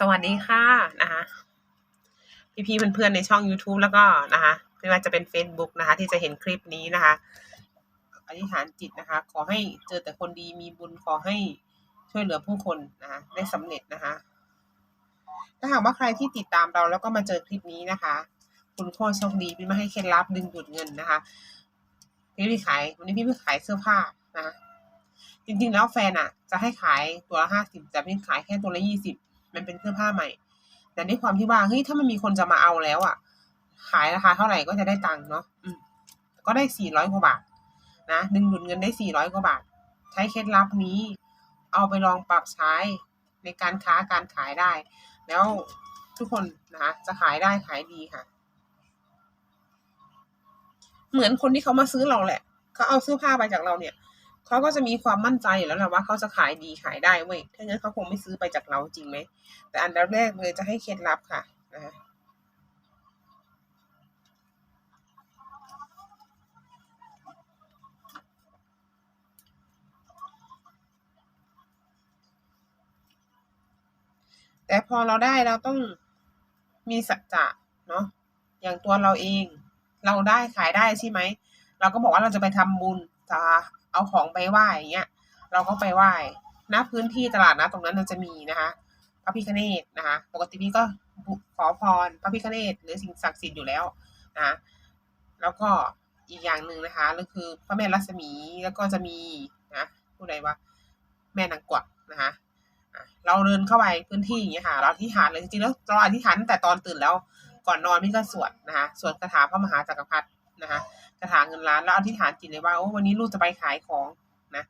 สวัสดีค่ะนะคะพี่ๆเพื่อนๆในช่อง YouTube แล้วก็นะคะไม่ว่าจะเป็น Facebook นะคะ ที่จะเห็นคลิปนี้นะคะอธิษฐานจิตนะคะ ขอให้เจอแต่คนดีมีบุญขอให้ช่วยเหลือผู้คนนะคะได้สำเร็จนะคะ ถ้าหากว่าใครที่ติดตามเราแล้วก็มาเจอคลิปนี้นะคะ คุณโคตรโชคดีพี่มาให้เคล็ดลับดึงดูดเงินนะคะพี่พี่ขายวันนี้พี่พี่ขายเสื้อผ้านะคะจริงๆแล้วแฟนอะจะให้ขายตัวละห้าสิบแต่พี่ขายแค่ตัวละยี่สิบ มันเป็นเสื้อผ้าใหม่ แต่ในความที่ว่าเฮ้ยถ้ามันมีคนจะมาเอาแล้วอะ ขายราคาเท่าไหร่ก็จะได้ตังค์เนาะก็ได้สี่ร้อยกว่าบาท นะดึงดูดเงินได้สี่ร้อยกว่าบาท ใช้เคล็ดลับนี้ เอาไปลองปรับใช้ในการค้าการขายได้ แล้วทุกคนนะคะจะขายได้ขายดีค่ะ เหมือนคนที่เขามาซื้อเราแหละเขาเอาเสื้อผ้าไปจากเราเนี่ย เขาก็จะมีความมั่นใจอยู่แล้วแหละว่าเขาจะขายดีขายได้เว้ยถ้างั้นเขาคงไม่ซื้อไปจากเราจริงไหม แต่อันดับแรกเลยจะให้เคล็ดลับค่ะนะคะแต่พอเราได้เราต้องมีสัจจะเนาะอย่างตัวเราเอง เราได้ขายได้ใช่ไหม เราก็บอกว่าเราจะไปทำบุญจะ เอาของไปไหว้อย่างเงี้ย เราก็ไปไหว้ณพื้นที่ตลาดนะตรงนั้นเราจะมีนะคะพระพิฆเนศนะคะ ปกติพี่ก็ขอพรพระพิฆเนศหรือสิ่งศักดิ์สิทธิ์อยู่แล้วนะะแล้วก็อีกอย่างหนึ่งนะคะก็คือพระแม่รัศมีแล้วก็จะมีนะผู้ใดว่าแม่นางกวักนะคะเราเดินเข้าไปพื้นที่อย่างเงี้ยค่ะ เราอธิษฐานเลยจริงๆแล้วเราอธิษฐานแต่ตอนตื่นแล้วก่อนนอนพี่ก็สวดนะคะสวดคาถาพระมหาจักรพรรดินะคะ คาถาเงินล้านแล้วอธิษฐานจิตเลยว่าโอ้วันนี้ลูกจะไปขายของนะ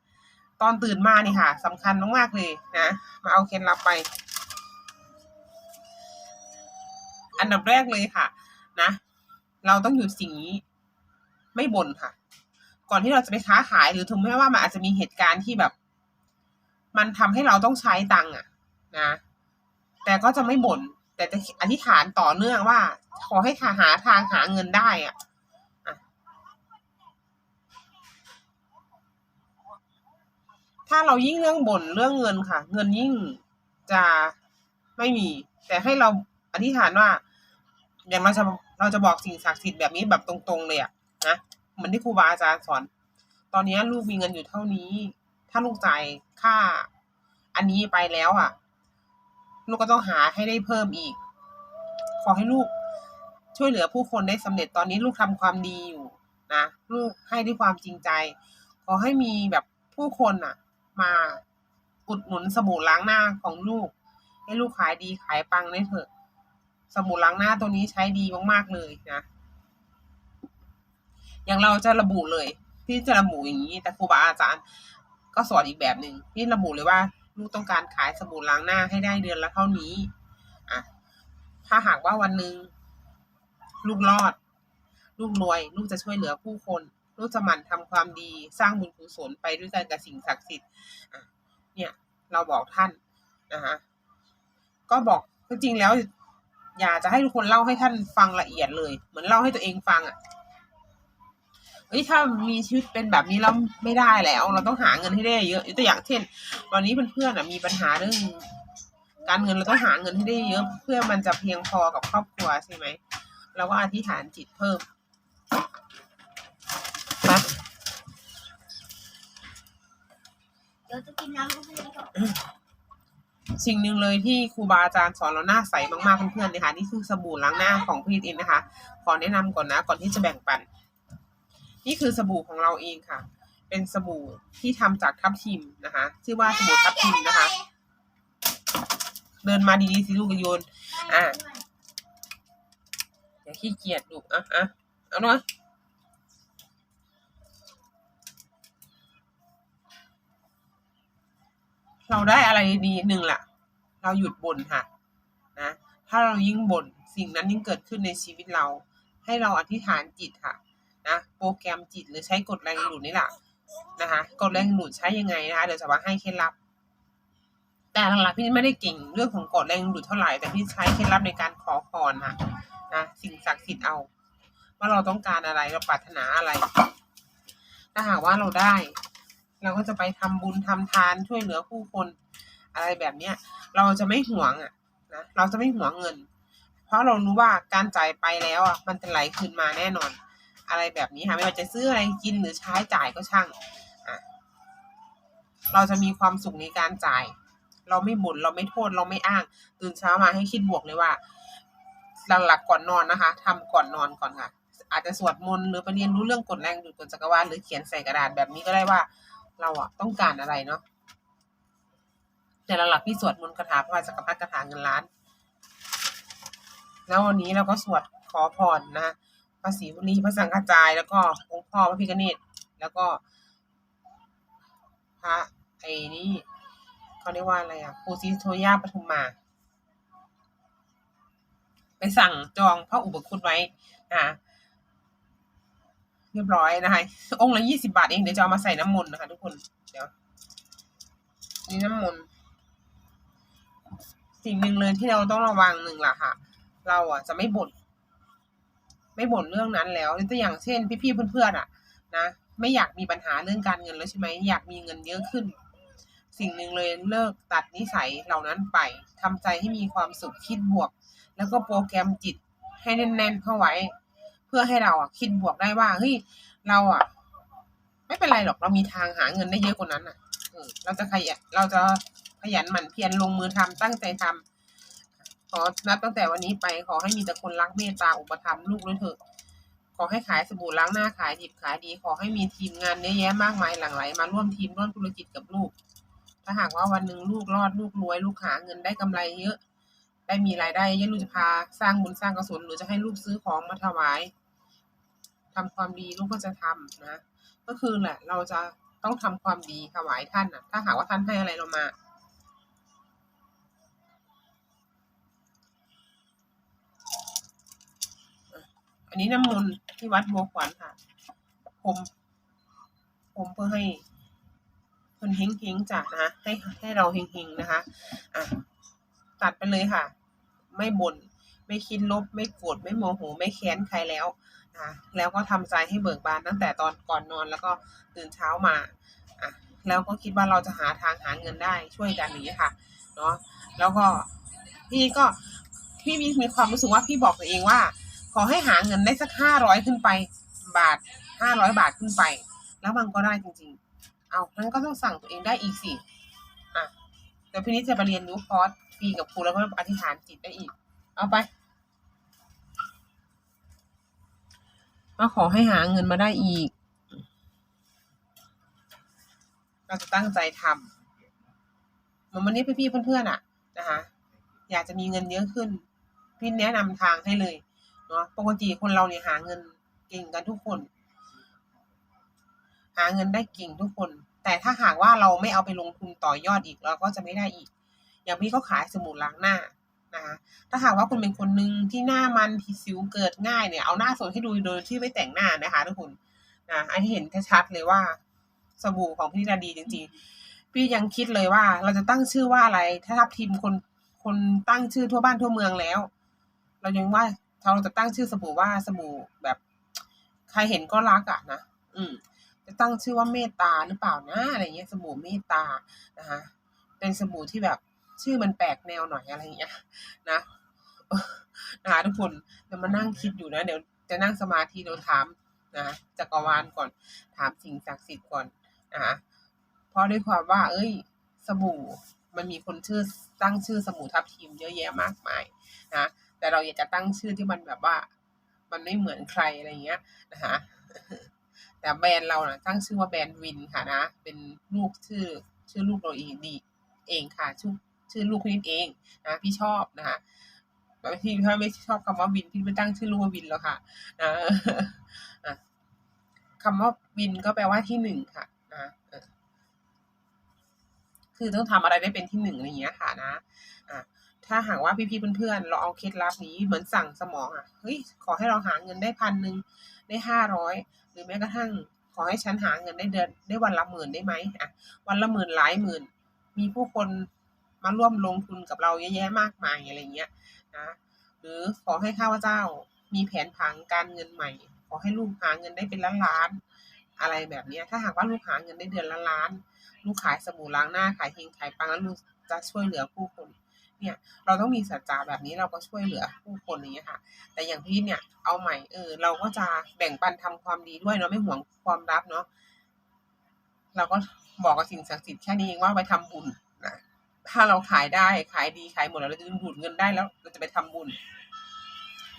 ตอนตื่นมานี่ค่ะสำคัญมากๆเลยนะมาเอาเคล็ดลับไป อันดับแรกเลยค่ะนะเราต้องหยุดสิ่งนี้ไม่บ่นค่ะ ก่อนที่เราจะไปค้าขายหรือถึงแม้ว่ามันอาจจะมีเหตุการณ์ที่แบบ มันทำให้เราต้องใช้ตังค์อะนะแต่ก็จะไม่บ่นแต่จะอธิษฐานต่อเนื่องว่า ขอให้หาทางหาเงินได้อะอะ ถ้าเรายิ่งเรื่องบ่นเรื่องเงินค่ะ เงินยิ่งจะไม่มี แต่ให้เราอธิษฐานว่า อย่างเราจะเราจะบอกสิ่งศักดิ์สิทธิ์แบบนี้แบบตรงๆเลยอะนะเหมือนที่ครูบาอาจารย์สอน ตอนนี้ลูกมีเงินอยู่เท่านี้ ถ้าลูกจ่ายค่า อันนี้ไปแล้วอะลูกก็ต้องหาให้ได้เพิ่มอีก ขอให้ลูกช่วยเหลือผู้คนได้สำเร็จตอนนี้ลูกทำความดีอยู่นะลูกให้ด้วยความจริงใจ ขอให้มีแบบผู้คนอะ มาอุดหนุนสบู่ล้างหน้าของลูก ให้ลูกขายดีขายปังได้เถอะ สบู่ล้างหน้าตัวนี้ใช้ดีมากๆเลยนะอย่างเราจะระบุเลยที่จะระบุอย่างนี้ แต่ครูบาอาจารย์ ก็สอนอีกแบบหนึ่งที่ระบุเลยว่า ลูกต้องการขายสบู่ล้างหน้าให้ได้เดือนละเท่านี้อะถ้าหากว่าวันหนึ่งลูกรอด ลูกรวย ลูกจะช่วยเหลือผู้คน ลูกจะหมั่นทำความดีสร้างบุญกุศลไปด้วยกันกับสิ่งศักดิ์สิทธิ์เนี่ยเราบอกท่านนะคะก็บอกจริงๆแล้ว อยากจะให้ทุกคนเล่าให้ท่านฟังละเอียดเลย เหมือนเล่าให้ตัวเองฟังอะเฮ้ยถ้ามีชีวิตเป็นแบบนี้แล้วไม่ได้แล้ว เราต้องหาเงินให้ได้เยอะตัวอย่างเช่นวันนี้เพื่อนๆมีปัญหาเรื่อง การเงินเราต้องหาเงินให้ได้เยอะ เพื่อมันจะเพียงพอกับครอบครัวใช่ไหมเราก็อธิษฐานจิตเพิ่มนะ เดี๋ยวจะกินน้ำก็ไม่ได้หรอกสิ่งหนึ่งเลยที่ครูบาอาจารย์สอนเราหน้าใสมากๆเพื่อนๆนะคะนี่คือสบู่ล้างหน้าของพี่อินนะคะ ขอแนะนำก่อนนะก่อนที่จะแบ่งปัน นี่คือสบู่ของเราเองค่ะ เป็นสบู่ที่ทำจากทับทิมนะคะ ชื่อว่าสบู่ทับทิมนะคะ เดินมาดีๆสิลูกกระโยนอะอย่าขี้เกียจลูกอะอะเอาหน่อย เราได้อะไรดีหนึ่งล่ะ เราหยุดบ่นค่ะนะถ้าเรายิ่งบ่นสิ่งนั้นยิ่งเกิดขึ้นในชีวิตเรา ให้เราอธิษฐานจิตค่ะนะโปรแกรมจิตหรือใช้กฎแรงดูดนี่แหละนะคะกฎแรงดูดใช้ยังไงนะคะเดี๋ยวจะมาให้เคล็ดลับ แต่หลักๆพี่ไม่ได้เก่งเรื่องของกฎแรงดูดเท่าไหร่แต่พี่ใช้เคล็ดลับในการขอพรค่ะนะสิ่งศักดิ์สิทธิ์เอาว่าเราต้องการอะไรเราปรารถนาอะไร ถ้าหากว่าเราได้ เราก็จะไปทำบุญทำทานช่วยเหลือผู้คนอะไรแบบเนี้ย เราจะไม่หวงอะนะเราจะไม่หวงเงิน เพราะเรารู้ว่าการจ่ายไปแล้วอะมันจะไหลคืนมาแน่นอน อะไรแบบนี้ค่ะไม่ว่าจะซื้ออะไรกินหรือใช้จ่ายก็ช่างอะเราจะมีความสุขในการจ่าย เราไม่บ่นเราไม่โทษเราไม่อ้าง ตื่นเช้ามาให้คิดบวกเลยว่าหลักๆก่อนนอนนะคะทำก่อนนอนก่อนค่ะอาจจะสวดมนต์หรือไปเรียนรู้เรื่องกฎแรงดูดกฎจักรวาลหรือเขียนใส่กระดาษแบบนี้ก็ได้ว่า เราอะต้องการอะไรเนาะแต่หลักที่สวดมนต์คาถาพระวาจักรพรรดิคาถาเงินล้าน แล้ววันนี้เราก็สวดขอพรนะพระศรีวลีพระสังฆจายแล้วก็องค์พ่อพระพิฆเนศแล้วก็ พระไอ้นี่เขาเรียกว่าอะไรอะปูซิโทย่าปทุมมาไปสั่งจองพระอุปคุตไว้นะคะ เรียบร้อยนะคะ องค์ละยี่สิบาทเองเดี๋ยวจะเอามาใส่น้ำมนต์นะคะ ทุกคน เดี๋ยว นี่น้ำมนต์ สิ่งหนึ่งเลยที่เราต้องระวังหนึ่งล่ะค่ะ เราอะจะไม่บ่น ไม่บ่นเรื่องนั้นแล้วตัวอย่างเช่น พี่ๆเพื่อนๆอะ นะ ไม่อยากมีปัญหาเรื่องการเงินแล้วใช่ไหม อยากมีเงินเยอะขึ้น สิ่งหนึ่งเลยเลิกตัดนิสัยเหล่านั้นไปทำใจให้มีความสุขคิดบวก แล้วก็โปรแกรมจิตให้แน่นๆเข้าไว้ พื่อให้เราอะคิดบวกได้ว่าเฮ้ยเราอะ ไม่เป็นไรหรอกเรามีทางหาเงินได้เยอะกว่านั้นอะเราจะขยันเราจะขยันหมั่นเพียรลงมือทำตั้งใจทำขอนับตั้งแต่วันนี้ไปขอให้มีแต่คนรักเมตตาอุปถัมภ์ลูกด้วยเถอะขอให้ขายสบู่ล้างหน้าขายดิบขายดี ขอให้มีทีมงานเยอะแยะมากมายหลั่งไหลมาร่วมทีมร่วมธุรกิจกับลูก ถ้าหากว่าวันหนึ่งลูกรอดลูกรวย ลูกหาเงินได้กำไรเยอะ ได้มีรายได้เยอะลูกจะพาสร้างบุญสร้างกุศลหรือจะให้ลูกซื้อของมาถวาย ทำความดีลูกก็จะทำนะ ก็คือแหละเราจะต้องทำความดีถวายท่านนะถ้าหากว่าท่านให้อะไรเรามาอันนี้น้ำมนต์ที่วัดบัวขวัญค่ะผมผมเพื่อให้คนเฮงเฮงจากนะคะให้ให้เราเฮงเฮงนะคะอะตัดไปเลยค่ะ ไม่บน่นไม่คิดลบไม่โกรธไม่โมโหไม่แค้นใครแล้ว นะแล้วก็ทำใจให้เบิกบานตั้งแต่ตอนก่อนนอนแล้วก็ตื่นเช้ามาอะแล้วก็คิดว่าเราจะหาทางหาเงินได้ช่วยกันอย่างนี้ค่ะเนาะแล้วก็พี่ก็พี่มีมีความรู้สึกว่าพี่บอกตัวเองว่า ขอให้หาเงินได้สักห้าร้อยขึ้นไปบาทห้าร้อยบาทขึ้นไป แล้วมันก็ได้จริง ๆ เอานั้นก็ต้องสั่งตัวเองได้อีกสิอะเดี๋ยวพี่นิดจะไปเรียนรู้คอร์สฟรีกับครูแล้วก็อธิษฐานจิตได้อีก เอาไป ก็ขอให้หาเงินมาได้อีก เราจะตั้งใจทำเหมือนวันนี้พี่ๆเพื่อนๆอะนะคะอยากจะมีเงินเยอะขึ้น พี่แนะนำทางให้เลยเนาะปกติคนเราเนี่ยหาเงินเก่งกันทุกคน หาเงินได้เก่งทุกคน แต่ถ้าหากว่าเราไม่เอาไปลงทุนต่อยอดอีกเราก็จะไม่ได้อีก อย่างพี่เขาขายสบู่ล้างหน้า นะคะถ้าหากว่าคุณเป็นคนหนึ่งที่หน้ามันที่สิวเกิดง่ายเนี่ยเอาหน้าสดให้ดูโดยที่ไม่แต่งหน้านะคะทุกคนนะอันที่เห็นชัดเลยว่าสบู่ของพี่ดาดีจริงๆ พี่ยังคิดเลยว่า เราจะตั้งชื่อว่าอะไร ถ้าทับทีมคนคนตั้งชื่อทั่วบ้านทั่วเมืองแล้ว เรายังว่าเราจะตั้งชื่อสบู่ว่าสบู่แบบ ใครเห็นก็รักอะนะอืม จะตั้งชื่อว่าเมตตาหรือเปล่านะอะไรเงี้ยสบู่เมตตานะคะเป็นสบู่ที่แบบ ชื่อมันแปลกแนวหน่อยอะไรอย่างเงี้ยนะนะคะทุกคนเดี๋ยวมานั่งคิดอยู่นะ เดี๋ยวจะนั่งสมาธิเดี๋ยวถามนะจักรวาลก่อนถามสิ่งศักดิ์สิทธิ์ก่อนนะคะเพราะด้วยความว่า เอ้ย สบู่มันมีคนชื่อตั้งชื่อสบู่ทับทิมเยอะแยะมากมายนะแต่เราอยากจะตั้งชื่อที่มันแบบว่า มันไม่เหมือนใครอะไรเงี้ยนะคะแต่แบรนด์เรานะตั้งชื่อว่าแบรนด์วินค่ะนะ เป็นลูกชื่อชื่อลูกเราเองดีเองค่ะชื่อ ชื่อลูกพี่นิดเองนะพี่ชอบนะคะบางทีถ้าไม่ชอบคำว่าวินพี่ไม่ตั้งชื่อลูกว่าวินแล้วค่ะนะอะคำว่าวินก็แปลว่าที่หนึ่งค่ะนะคือต้องทำอะไรได้เป็นที่หนึ่งอะไรอย่างเงี้ยค่ะนะอะถ้าหากว่าพี่ๆเพื่อนๆเราเอาเคล็ดลับนี้เหมือนสั่งสมองอะเฮ้ยขอให้เราหาเงินได้พันหนึ่งได้ห้าร้อยหรือแม้กระทั่งขอให้ฉันหาเงินได้เดือนได้วันละหมื่นได้ไหมอะวันละหมื่นหลายหมื่น มีผู้คน มาร่วมลงทุนกับเราเยอะแยะมากมายอะไรเงี้ยนะหรือขอให้ข้าพเจ้ามีแผนผังการเงินใหม่ ขอให้ลูกหาเงินได้เป็นล้านล้านอะไรแบบเนี้ยถ้าหากว่าลูกหาเงินได้เดือนละล้าน ลูกขายสบู่ล้างหน้าขายเฮงขายปังแล้วลูกจะช่วยเหลือผู้คนเนี่ยเราต้องมีสัจจะแบบนี้เราก็ช่วยเหลือผู้คนอย่างเงี้ยค่ะ แต่อย่างพี่เนี่ยเอาใหม่เออเราก็จะแบ่งปันทำความดีด้วยเนาะไม่ห่วงความลับเนาะเราก็บอกกับสิ่งศักดิ์สิทธิ์แค่นี้เองว่าไปทำบุญ ถ้าเราขายได้ขายดีขายหมดแล้วเราจะดูดเงินได้แล้วเราจะไปทำบุญ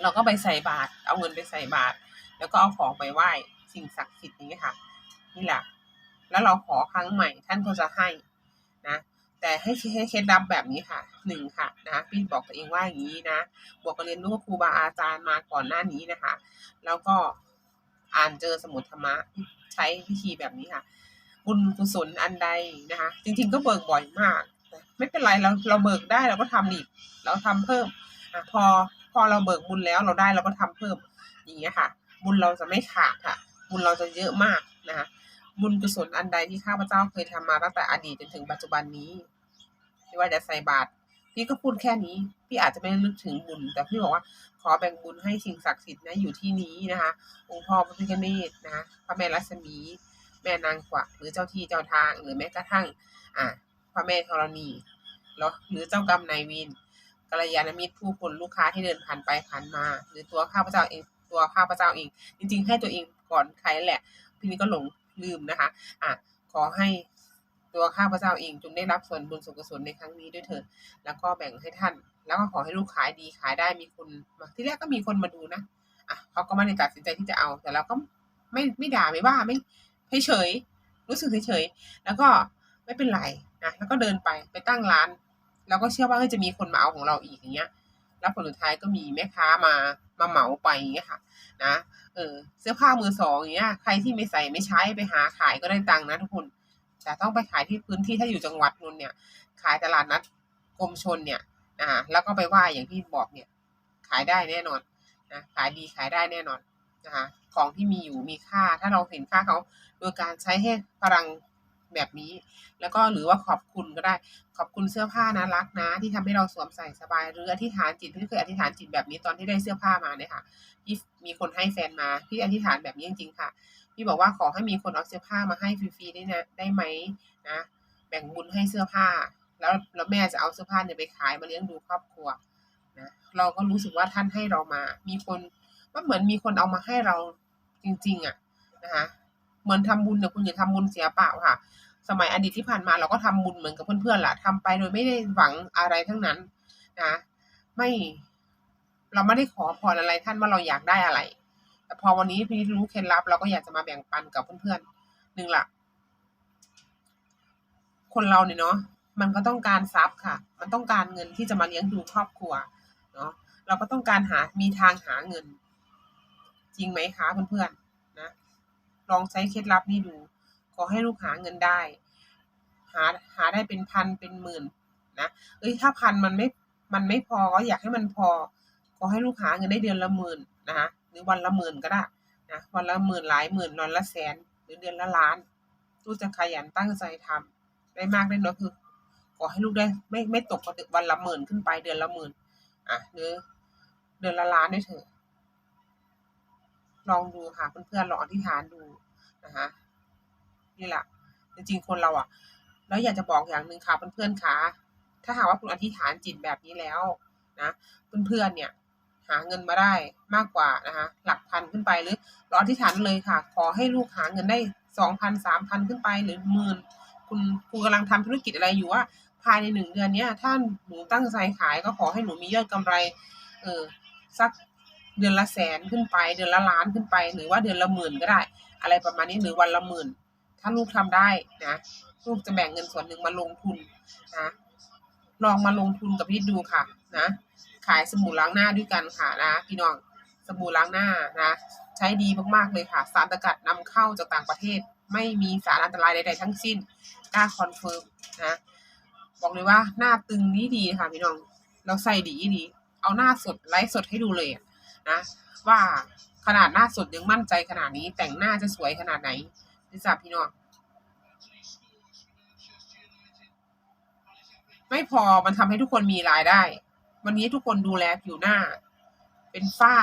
เราก็ไปใส่บาตรเอาเงินไปใส่บาตรแล้วก็เอาของไปไหว้สิ่งศักดิ์สิทธิ์นี้ค่ะ นี่แหละแล้วเราขอครั้งใหม่ ท่านก็จะให้นะแต่ให้ให้เคล็ดลับแบบนี้ค่ะหนึ่งค่ะนะพี่บอกตัวเองว่าอย่างนี้นะบวกกับเรียนรู้ครูบาอาจารย์มาก่อนหน้านี้นะคะ แล้วก็อ่านเจอสมุดธรรมะใช้วิธีแบบนี้ค่ะ บุญกุศลอันใดนะคะ จริงๆก็เบิกบ่อยมาก ไม่เป็นไรเราเราเบิกได้เราก็ทำอีกเราทำเพิ่มอพอพอเราเบิกบุญแล้วเราได้เราก็ทำเพิ่มอย่างเงี้ยค่ะ บุญเราจะไม่ขาดค่ะ บุญเราจะเยอะมากนะคะบุญกุศลอันใดที่ข้าพเจ้าเคยทำมาตั้งแต่อดีตจนถึงปัจจุบันนี้ไม่ว่าจะใส่บาตรพี่ก็พูดแค่นี้ พี่อาจจะไม่ได้นึกถึงบุญ แต่พี่บอกว่าขอแบ่งบุญให้สิ่งศักดิ์สิทธิ์นะอยู่ที่นี้นะคะ องค์พ่อพระพิฆเนศนะคะพระแม่รัศมี แม่นางกวักหรือเจ้าที่เจ้าทางหรือแม้กระทั่ง อ่า ระแม่ธรณีแล้วหรือเจ้ากรรมนายวินกัลยาณมิตรผู้คนลูกค้าที่เดินผ่านไปผ่านมา หรือตัวข้าพเจ้าเองตัวข้าพเจ้าเอง จริง ๆ ให้ตัวเองก่อนใครแหละพี่นี้ก็หลงลืมนะคะอะขอให้ตัวข้าพเจ้าเองจงได้รับส่วนบุญส่วนกุศลในครั้งนี้ด้วยเถิดแล้วก็แบ่งให้ท่าน แล้วก็ขอให้ลูกขายดีขายได้มีคนมาที่แรกก็มีคนมาดูนะอะเขาก็ไม่ได้ตัดสินใจที่จะเอาแต่เราก็ไม่ไม่ด่าไม่ว่าไม่เฉยรู้สึกเฉยแล้วก็ ไม่เป็นไรนะแล้วก็เดินไปไปตั้งร้าน แล้วก็เชื่อว่าจะมีคนมาเอาของเราอีกอย่างเงี้ย แล้วผลสุดท้ายก็มีแม่ค้ามามาเหมาไปอย่างเงี้ยค่ะนะเออเสื้อผ้ามือสองอย่างเงี้ยใครที่ไม่ใส่ไม่ใช้ไปหาขายก็ได้ตังค์นะทุกคนแต่ต้องไปขายที่พื้นที่ถ้าอยู่จังหวัดนนเนี่ย ขายตลาดนัดกรมชนเนี่ยอ่าแล้วก็ไปไหว่าอย่างที่บอกเนี่ย ขายได้แน่นอนนะขายดีขายได้แน่นอนนะคะของที่มีอยู่มีค่า ถ้าเราเห็นค่าเขาโดยการใช้ให้พลัง แบบนี้ แล้วก็หรือว่าขอบคุณก็ได้ ขอบคุณเสื้อผ้านะรักนะ ที่ทำให้เราสวมใส่สบายหรืออธิษฐานจิตที่เคยอธิษฐานจิตแบบนี้ตอนที่ได้เสื้อผ้ามาเนี่ยค่ะที่มีคนให้แฟนมาพี่อธิษฐานแบบนี้จริงๆค่ะพี่บอกว่าขอให้มีคนเอาเสื้อผ้ามาให้ฟรีๆได้นะได้ไหมนะแบ่งบุญให้เสื้อผ้า แล้วแล้วแม่จะเอาเสื้อผ้าเนี่ยไปขายมาเลี้ยงดูครอบครัวนะเราก็รู้สึกว่าท่านให้เรามา มีคนว่าเหมือนมีคนเอามาให้เราจริง ๆอะนะคะ เหมือนทำบุญเนี่ยคุณอย่าทำบุญเสียเปล่าค่ะ สมัยอดีตที่ผ่านมาเราก็ทำบุญเหมือนกับเพื่อนๆแหละทำไปโดยไม่ได้หวังอะไรทั้งนั้นนะไม่เราไม่ได้ขอพรอะไรท่านว่าเราอยากได้อะไร แต่พอวันนี้พี่รู้เคล็ดลับ เราก็อยากจะมาแบ่งปันกับเพื่อนๆหนึ่งละคนเราเนี่ยเนาะมันก็ต้องการทรัพย์ค่ะ มันต้องการเงินที่จะมาเลี้ยงดูครอบครัวเนาะเราก็ต้องการหามีทางหาเงิน จริงไหมคะเพื่อนๆ ลองใช้เคล็ดลับนี้ดู ขอให้ลูกหาเงินได้ หาหาได้เป็นพันเป็นหมื่นนะเอ้ยถ้าพันมันไม่มันไม่พอก็อยากให้มันพอ ขอให้ลูกหาเงินได้เดือนละหมื่นนะคะหรือวันละหมื่นก็ได้นะวันละหมื่นหลายหมื่นวันละแสน หรือเดือนละล้านลูกจะขยันตั้งใจทำได้มากได้น้อยคือขอให้ลูกได้ไม่ไม่ตกวันละหมื่นขึ้นไปเดือนละหมื่นอะหรือเดือนละล้านด้วยเถอะ ลองดูค่ะเพื่อนๆลองอธิษฐานดูนะคะนี่แหละจริงๆคนเราอะ แล้วอยากจะบอกอย่างหนึ่งค่ะเพื่อนๆค่ะถ้าหากว่าคุณอธิษฐานจิตแบบนี้แล้วนะเพื่อนๆเนี่ยหาเงินมาได้มากกว่านะคะหลักพันขึ้นไปหรือราอธิษฐานเลยค่ะ ขอให้ลูกหาเงินได้สองพันสามพันขึ้นไปหรือหมื่นคุณคุณกำลังทำธุรกิจอะไรอยู่ว่า ภายในหนึ่งเดือนเนี้ยถ้าหนูตั้งใจขายก็ขอให้หนูมียอดกำไร เออสัก เดือนละแสนขึ้นไป เดือนละล้านขึ้นไป หรือว่าเดือนละหมื่นก็ได้ อะไรประมาณนี้หรือวันละหมื่น ถ้าลูกทำได้นะลูกจะแบ่งเงินส่วนหนึ่งมาลงทุนนะลองมาลงทุนกับพี่ดูค่ะนะขายสบู่ล้างหน้าด้วยกันค่ะนะพี่น้องสบู่ล้างหน้านะใช้ดีมากๆเลยค่ะ สารสกัดนำเข้าจากต่างประเทศ ไม่มีสารอันตรายใดๆทั้งสิ้นกล้าคอนเฟิร์มนะบอกเลยว่าหน้าตึงนี้ดีค่ะพี่น้อง เราใส่ดีดี เอาหน้าสดไลฟ์สดให้ดูเลยอะ นะว่าขนาดหน้าสดยังมั่นใจขนาดนี้ แต่งหน้าจะสวยขนาดไหนนี่จ้ะพี่น้องไม่พอมันทำให้ทุกคนมีรายได้ วันนี้ทุกคนดูแลผิวหน้า เป็นฝ้า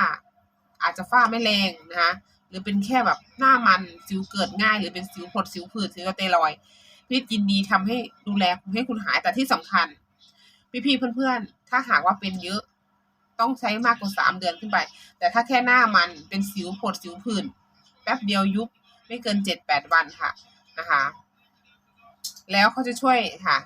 อาจจะฝ้าไม่แรงนะคะหรือเป็นแค่แบบหน้ามันสิวเกิดง่าย หรือเป็นสิวผดสิวผืดสิวเตียรอยพี่ยินดีทำให้ดูแลให้คุณหายแต่ที่สำคัญพพี่ๆเพื่อนๆ ถ้าหากว่าเป็นเยอะ ต้องใช้มากกว่าสามเดือนขึ้นไป แต่ถ้าแค่หน้ามันเป็นสิวผดสิวผื่นแป๊บเดียวยุบไม่เกินเจ็ดแปดวันค่ะนะคะ แล้วเขาจะช่วยค่ะ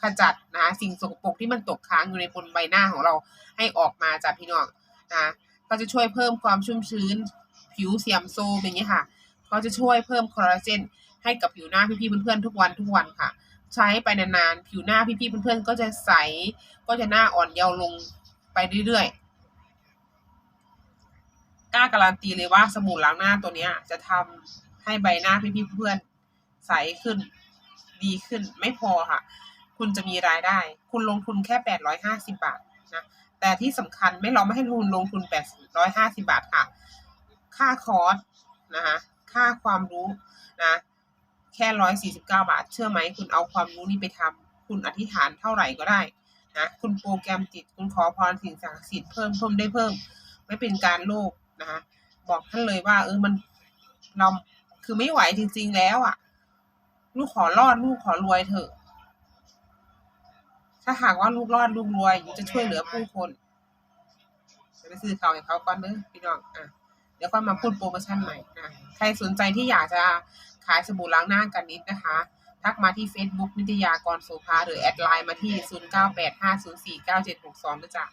ขจัดนะคะสิ่งสกปรกที่มันตกค้างอยู่ในบนใบหน้าของเราให้ออกมาจากพี่น้องนะก็จะช่วยเพิ่มความชุ่มชื้น ผิวเสียมโซมอย่างนี้ค่ะเขาจะช่วยเพิ่มคอลลาเจนให้กับผิวหน้าพี่ๆเพื่อนๆทุกวันทุกวันค่ะ ใช้ไปนานๆผิวหน้าพี่ๆเพื่อนๆก็จะใสก็จะหน้าอ่อนเยาว์ลง ไปเรื่อยๆกล้าการันตีเลยว่าสบู่ล้างหน้าตัวเนี้ย จะทำให้ใบหน้าพี่ๆเพื่อนใสขึ้น ดีขึ้นไม่พอค่ะ คุณจะมีรายได้ คุณลงทุนแค่แปดร้อยห้าสิบาทนะแต่ที่สำคัญไม่เราไม่ให้ทุนลงทุนแปดร้อยห้าสิบาทค่ะ ค่าคอร์สนะคะค่าความรู้นะ แค่ร้อยสี่สิบเก้าบาท เชื่อไหม คุณเอาความรู้นี้ไปทำคุณอธิษฐานเท่าไหร่ก็ได้ นะคุณโปรแกรมจิตคุณขอพรสิ่งศักดิ์สิทธิ์เพิ่มเพิ่มได้เพิ่ม ไม่เป็นการโลภนะคะบอกท่านเลยว่า เออมันเราคือไม่ไหวจริง ๆ แล้วอะ ลูกขอรอดลูกขอรวยเถอะ ถ้าหากว่าลูกรอดลูกรวยจะช่วยเหลือผู้คนจะไปซื้อเขาวให้เขาก่อนเนอะพี่น้องอะเดี๋ยวค่อมาพูดโปรโมชั่นใหม่นะใครสนใจที่อยากจะขายสบู่ล้างหน้ากันนิดนะคะ ทักมาที่ Facebook นิตยากรโสภาหรือแอดไลน์มาที่ 0985049762นะจ๊ะ